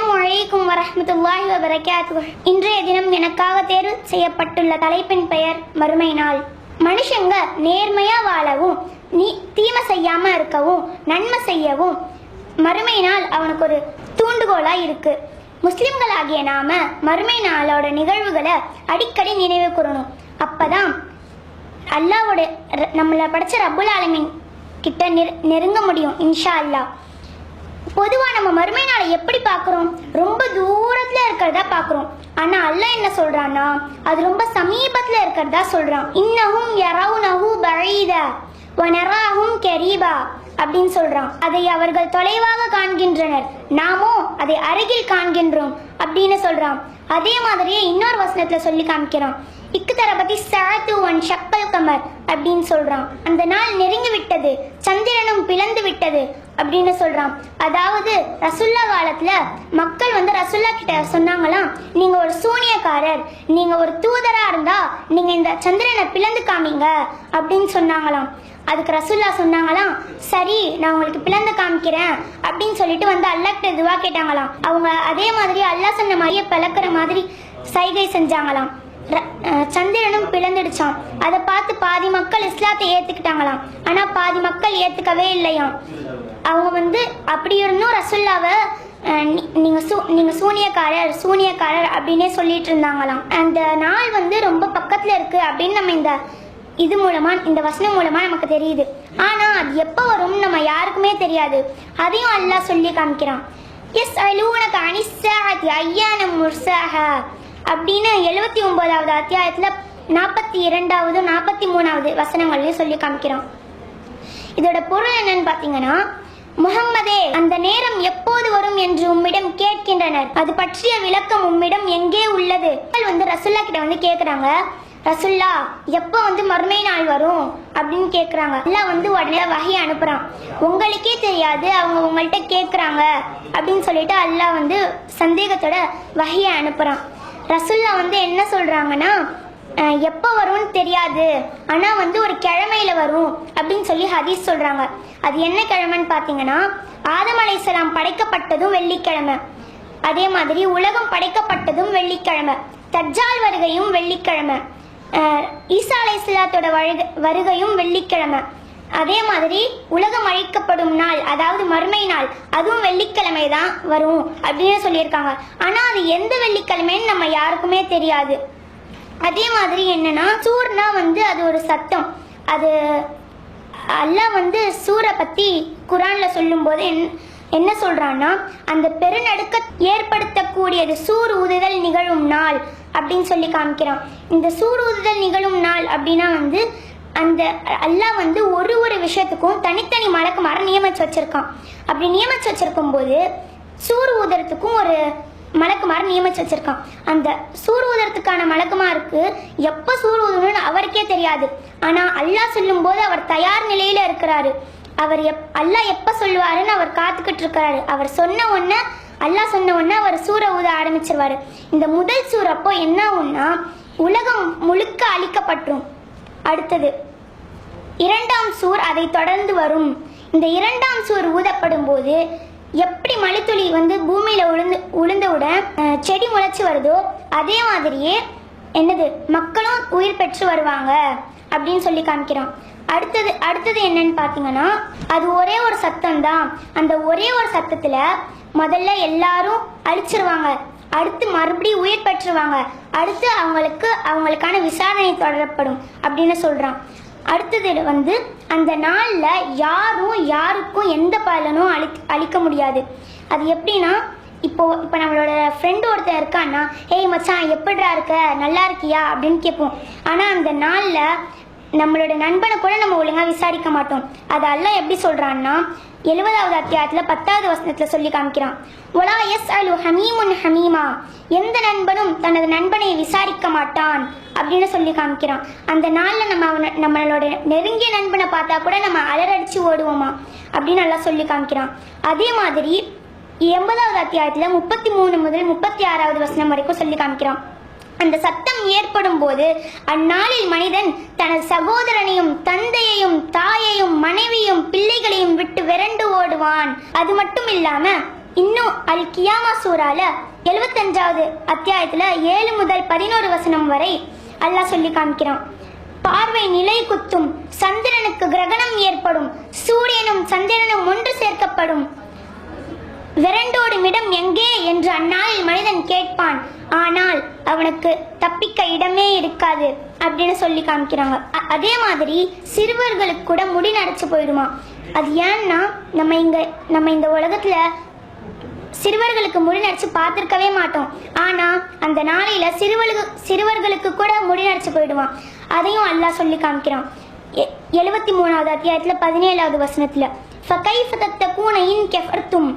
அஸ்லாம் வலைக்கும் வரமத்துல்லாஹி வபரகாத்துஹு. இன்றைய தினம் எனக்காக தேர்வு செய்யப்பட்டுள்ள தலைப்பின் பெயர் மறுமை நாள். மனுஷங்க நேர்மையா வாழவும் நீ தீமை செய்யாம இருக்கவும் நன்மை செய்யவும் மறுமை நாள் அவனுக்கு ஒரு தூண்டுகோலா இருக்கு. முஸ்லிம்களாகிய நாம மறுமை நாளோட நிகழ்வுகளை அடிக்கடி நினைவு கூறணும். அப்பதான் அல்லாவோட நம்மளை படிச்ச ரபுல் ஆலமின் கிட்ட நெருங்க முடியும் இன்ஷா அல்லாஹ். பொதுவா நம்ம மறுமை நாளை எப்படி பார்க்குறோம்? ரொம்ப தூரத்துல இருக்கிறதா பார்க்குறோம். ஆனா அல்ல என்ன சொல்றான்னா அது ரொம்ப சமீபத்துல இருக்கிறதா சொல்றான். இன்னஹும் யரவுனஹு பஈதா வனராஹும் கரீபா அப்படின்னு சொல்றான். அதை அவர்கள் தொலைவாக காண்கின்றனர். நாமோ அதை அருகில் காண்கின்றோம் அப்படின்னு சொல்றான். அதே மாதிரியே இன்னொரு வசனத்துல சொல்லி காமிக்கிறான். இக்குதரபதி சாத்து ஒன் ஷப்பல் கமர் அப்படின்னு சொல்றான். அந்த நாள் நெருங்கி விட்டது சந்திரனும் பிளந்து விட்டது. அப்படின்னு சொல்றான். அதாவது ரசுல்லா காலத்துல மக்கள் வந்து ரசுல்லா கிட்ட சொன்னாங்களாம் நீங்க ஒரு சூனியக்காரர் நீங்க ஒரு தூதரா இருந்தா நீங்க இந்த சந்திரனை பிளந்து காமிங்க அப்படின்னு சொன்னாங்களாம். அதுக்கு ரசுல்லா சொன்னாங்களாம் சரி நான் உங்களுக்கு பிளந்து காமிக்கிறேன் அப்படின்னு சொல்லிட்டு வந்து அல்லாஹ்கிட்ட இதுவாக கேட்டாங்களாம். அவங்க அதே மாதிரி அல்லாஹ் சொன்ன மாதிரியே பழக்கிற மாதிரி சைகை செஞ்சாங்களாம். ர- சந்திரனும் பிளந்துடுச்சான் அதை பார்த்து பாதி மக்கள் இஸ்லாத்தை ஏத்துக்கிட்டாங்களாம். ஆனா பாதி மக்கள் ஏத்துக்கவே இல்லையாம். அவங்க வந்து அப்படி இருந்தும் ரசுல்லாவை நீங்கள் சூ நீங்கள் சூனியக்காரர் சூனியக்காரர் அப்படின்னே சொல்லிட்டு இருந்தாங்களாம். அந்த நாள் வந்து ரொம்ப பக்கத்தில் இருக்குது அப்படின்னு நம்ம இந்த இது மூலமாக இந்த வசனம் மூலமாக நமக்கு தெரியுது. ஆனால் அது எப்போ வரும்னு நம்ம யாருக்குமே தெரியாது. அதையும் அல்லாஹ் சொல்லி காமிக்கிறான். எஸ் அலூனக அனிஸ்ஸாஅத்தி ஐயான முர்சாஹா அப்படின்னு எழுபத்தி ஒன்பதாவது அத்தியாயத்தில் நாற்பத்தி இரண்டாவது நாற்பத்தி மூணாவது வசனங்கள்லையும் சொல்லி காமிக்கிறான். இதோட பொருள் என்னன்னு பார்த்தீங்கன்னா முகம்மதே அந்த நேரம் எப்போது வரும் என்று உம்மிடம் கேட்கின்றனர். அது பற்றிய விளக்கம் உம்மிடம் எங்கே உள்ளது? வந்து ரசுல்லா கிட்ட வந்து கேக்குறாங்க. ரசுல்லா எப்போ வந்து மறுமை நாள் வரும்? அப்படின்னு கேக்குறாங்க. எல்லாம் வந்து உடனே வகை அனுப்புறான். உங்களுக்கே தெரியாது அவங்க உங்கள்கிட்ட கேக்குறாங்க அப்படின்னு சொல்லிட்டு அல்லாஹ் வந்து சந்தேகத்தோட வகையை அனுப்புறான். ரசுல்லா வந்து என்ன சொல்றாங்கன்னா எப்போ வரும்னு தெரியாது. ஆனால் வந்து ஒரு கிழமையில வரும் அப்படின்னு சொல்லி ஹதீஸ் சொல்றாங்க. அது என்ன கிழமைன்னு பார்த்தீங்கன்னா ஆதம் அலைசலாம் படைக்கப்பட்டதும் வெள்ளிக்கிழமை. அதே மாதிரி உலகம் படைக்கப்பட்டதும் வெள்ளிக்கிழமை. தஜ்ஜால் வருகையும் வெள்ளிக்கிழமை. ஈசா அலைசலாத்தோட வருகை வருகையும் வெள்ளிக்கிழமை. அதே மாதிரி உலகம் அழிக்கப்படும் நாள் அதாவது மறுமை நாள் அதுவும் வெள்ளிக்கிழமை தான் வரும் அப்படின்னு சொல்லியிருக்காங்க. ஆனால் அது எந்த வெள்ளிக்கிழமைன்னு நம்ம யாருக்குமே தெரியாது. அதே மாதிரி என்னன்னா சூர்னா வந்து அது ஒரு சத்தம். அது அல்லாஹ் வந்து சூரை பத்தி குரான்ல சொல்லும்போது என் என்ன சொல்றான்னா அந்த பெருநடுக்க ஏற்படுத்தக்கூடியது சூர் ஊதுதல் நிகழும் நாள் அப்படின்னு சொல்லி காமிக்கிறான். இந்த சூர் ஊதுதல் நிகழும் நாள் அப்படின்னா வந்து அந்த அல்லாஹ் வந்து ஒரு ஒரு விஷயத்துக்கும் தனித்தனி மலக்குமார நியமிச்சு வச்சிருக்கான். அப்படி நியமிச்சு வச்சிருக்கும் போது சூர் ஊதுறதுக்கும் ஒரு மலக்குமார் நியமிச்சு வச்சிருக்கான். அந்த சூர் மலக்குமாருக்கு எப்ப சூர் அவருக்கே தெரியாது. ஆனா அல்லாஹ் சொல்லும் போது அவர் தயார் நிலையில இருக்கிறாரு. அவர் எப் அல்லாஹ் எப்ப சொல்லுவாருன்னு அவர் காத்துக்கிட்டு இருக்கிறாரு. அவர் சொன்ன உடனே அல்லாஹ் சொன்ன உடனே அவர் சூற ஊத ஆரம்பிச்சிருவாரு. இந்த முதல் சூறப்போ அப்போ என்ன ஒன்னா உலகம் முழுக்க அழிக்கப்பட்டுரும் அடுத்தது இரண்டாம் சூர் அதை தொடர்ந்து வரும். இந்த இரண்டாம் சூர் ஊதப்படும் போது எப்படி மழைத்துளி வந்து பூமியில் உளுந்து உளுந்தவுடன் செடி முளைச்சி வருதோ அதே மாதிரியே என்னது? மக்களும் உயிர் பெற்று வருவாங்க அப்படின்னு சொல்லி காமிக்கிறோம். அடுத்தது அடுத்தது என்னன்னு பார்த்தீங்கன்னா அது ஒரே ஒரு சத்தம் தான் அந்த ஒரே ஒரு சத்தத்தில் முதல்ல எல்லாரும் அழிச்சிருவாங்க. அடுத்து மறுபடியும் உயிர் பெற்றுருவாங்க. அடுத்து அவங்களுக்கு அவங்களுக்கான விசாரணை தொடரப்படும் அப்படின்னு சொல்கிறான் அடுத்தது வந்து அந்த நாளில் யாரும் யாருக்கும் எந்த பலனும் அளி அளிக்க முடியாது. அது எப்படின்னா இப்போ இப்போ நம்மளோட ஃப்ரெண்டு ஒருத்தன் இருக்கான்னா ஏய் மச்சான் எப்படிடா இருக்க? நல்லா இருக்கியா? அப்படின்னு கேட்போம். ஆனால் அந்த நாளில் நம்மளோட நண்பனை கூட நம்ம ஒழுங்காக விசாரிக்க மாட்டோம். அது அல்லாஹ் எப்படி சொல்கிறான்னா எழுபதாவது அத்தியாயத்தில் பத்தாவது வசனத்தில் சொல்லி காமிக்கிறான். ஒலா எஸ் அலு ஹமீமுன் ஹமீமா. எந்த நண்பனும் தனது நண்பனை விசாரிக்க மாட்டான். அப்படின்னு சொல்லி காமிக்கிறான். அந்த நாளில் நம்ம அவனை நம்மளோட நெருங்கிய நண்பனை பார்த்தா கூட நம்ம அலறடிச்சு ஓடுவோமா? அப்படின்னு நல்லா சொல்லி காமிக்கிறான். அதே மாதிரி எண்பதாவது அத்தியாயத்தில் முப்பத்தி மூணு முதல் முப்பத்தி ஆறாவது வசனம் வரைக்கும் சொல்லி காமிக்கிறான். அந்த சத்தம் ஏற்படும் போது அந்நாளில் மனிதன் தனது சகோதரனையும் தந்தையையும் தாயையும் மனைவியும் பிள்ளைகளையும் விட்டு விரண்டு ஓடுவான். அது மட்டும் இல்லாம இன்னும் அல் கியாமா சூறால எழுபத்தஞ்சாவது அத்தியாயத்துல ஏழு முதல் பதினோரு வசனம் வரை அல்லாஹ் சொல்லி காமிக்கிறான். பார்வை நிலை குத்தும் சந்திரனுக்கு கிரகணம் ஏற்படும் சூரியனும் சந்திரனும் ஒன்று சேர்க்கப்படும். விரண்டோடும் இடம் எங்கே என்று அந்நாளில் மனிதன் கேட்பான். ஆனால் அவனுக்கு தப்பிக்க இடமே இருக்காது அப்படின்னு சொல்லி காமிக்கிறாங்க. அதே மாதிரி சிறுவர்களுக்கு கூட முடி நடைச்சு போயிடுமா? அது ஏன்னா நம்ம இங்க நம்ம இந்த உலகத்துல சிறுவர்களுக்கு முடி நடிச்சு பார்த்துருக்கவே மாட்டோம். ஆனால் அந்த நாளையில் சிறுவர்களுக்கு சிறுவர்களுக்கு கூட முடி நடிச்சு போயிடுவான். அதையும் அல்லாஹ் சொல்லி காமிக்கிறான். எழுபத்தி மூணாவது அத்தியாயத்தில் பதினேழாவது வசனத்தில் ஃபகைஃப தத்த பூனையின் கெஃபர்த்தும்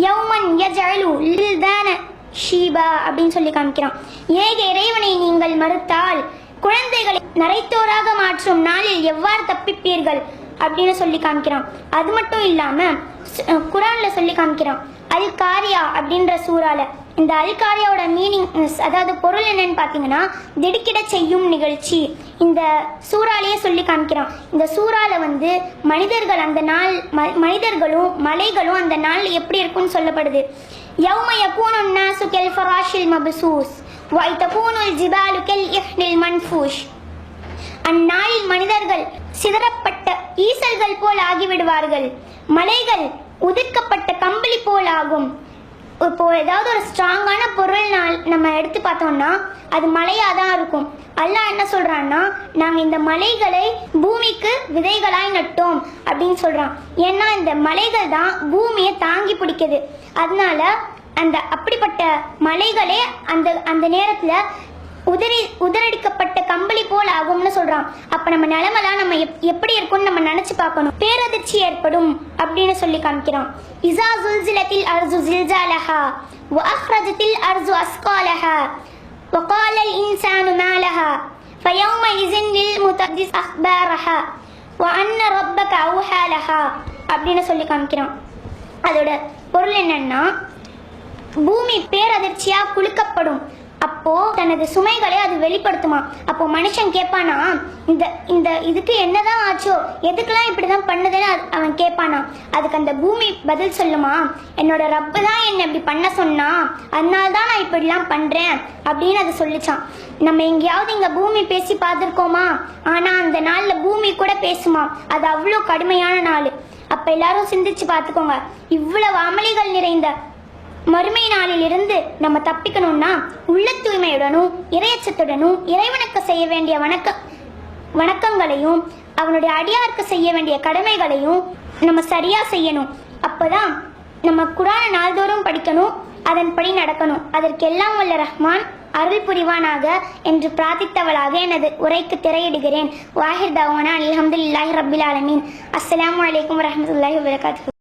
யௌமன் யஜலு லில்தான ஷீபா அப்படின்னு சொல்லி காமிக்கிறான் ஏக இறைவனை நீங்கள் மறுத்தால் குழந்தைகளை நரைத்தோராக மாற்றும் நாளில் எவ்வாறு தப்பிப்பீர்கள் அப்படின்னு சொல்லி காமிக்கிறான் அது மட்டும் இல்லாம குரான்ல சொல்லி காமிக்கிறான் அல் காரியா அப்படின்ற சூறால இந்த அல்காரியாவோட மீனிங் அதாவது பொருள் என்னன்னு பார்த்தீங்கன்னா திடுக்கிட செய்யும் நிகழ்ச்சி. இந்த சூறாலையே சொல்லி காமிக்கிறான். இந்த சூறால வந்து மனிதர்கள் அந்த நாள் ம மனிதர்களும் மலைகளும் அந்த நாள் எப்படி இருக்கும்னு சொல்லப்படுது. யௌம யகூனு நாசு கெல் ஃபராஷில் மபசூஸ். வாய் தகூனுல் ஜிபாலு கெல் இஹ்னில் மன்ஃபூஷ். அந்நாளில் மனிதர்கள் சிதறப்பட்ட ஈசல்கள் போல் ஆகிவிடுவார்கள். மலைகள் உதிர்க்கப்பட்ட கம்பளி போல் ஆகும். இப்போ ஏதாவது ஒரு ஸ்ட்ராங்கான பொருள் நாள் நம்ம எடுத்து பார்த்தோம்னா அது மலையாக தான் இருக்கும். அல்லாஹ் என்ன சொல்கிறான்னா நாங்கள் இந்த மலைகளை பூமிக்கு விதைகளாய் நட்டோம் அப்படின்னு சொல்கிறான் ஏன்னா இந்த மலைகள் தான் பூமியை தாங்கி பிடிக்குது. அதனால அந்த அப்படிப்பட்ட மலைகளே அந்த அந்த நேரத்தில் உதறி உதறடிக்கப்பட்ட கம்பளி போல் ஆகும்னு சொல்றான் அப்ப நம்ம நிலைமெல்லாம் நம்ம எப்- எப்படி இருக்கும்னு நம்ம நினைச்சு பார்க்கணும் பேரதிர்ச்சி ஏற்படும் அப்படின்னு சொல்லி காமிக்கிறான் இசா ஜுல்சிலத்தில் அர்ஜு ஜில்ஜாலஹா வஅஹ்ரஜத்தில் அர்ஜு அஸ்காலஹா وقال الإنسان ما لها فيومئذ للمتحدث أخبارها وأن ربك أوحى لها அப்படின்னு சொல்லி காமிக்கிறான் அதோட பொருள் என்னன்னா பூமி பேரதிர்ச்சியா குலுக்கப்படும் அப்போ தனது சுமைகளை அது வெளிப்படுத்துமா? அப்போ மனுஷன் கேட்பானா இந்த இந்த இதுக்கு என்னதான் ஆச்சோ எதுக்கெல்லாம் இப்படிதான் பண்ணுதுன்னு அவன் கேட்பானா? அதுக்கு அந்த பூமி பதில் சொல்லுமா? என்னோட ரப்பு தான் என்னை இப்படி பண்ண சொன்னா அதனால தான் நான் இப்படிலாம் பண்றேன் அப்படின்னு அது சொல்லிச்சான். நம்ம எங்கேயாவது இங்க பூமி பேசி பார்த்துருக்கோமா? ஆனா அந்த நாள்ல பூமி கூட பேசுமா? அது அவ்வளோ கடுமையான நாள். அப்ப எல்லாரும் சிந்திச்சு பார்த்துக்கோங்க. இவ்வளவு அமளிகள் நிறைந்த மறுமை நாளிலிருந்து நம்ம தப்பிக்கணும்னா உள்ள தூய்மையுடனும் இறையச்சத்துடனும் இறைவனுக்கு செய்ய வேண்டிய வணக்க வணக்கங்களையும் அவனுடைய அடியாருக்கு செய்ய வேண்டிய கடமைகளையும் நம்ம சரியா செய்யணும். அப்பதான் நம்ம குரான நாள்தோறும் படிக்கணும் அதன்படி நடக்கணும். அதற்கெல்லாம் வல்ல ரஹ்மான் அருள் புரிவானாக என்று பிரார்த்தித்தவளாக எனது உரைக்கு திரையிடுகிறேன். வாஹிர் தவானா அலமதுல்லாஹி ரபில் ஆலமீன். அஸ்லாம் வலைக்கம் வரஹ்மத்துல்லாஹி வரகாத்து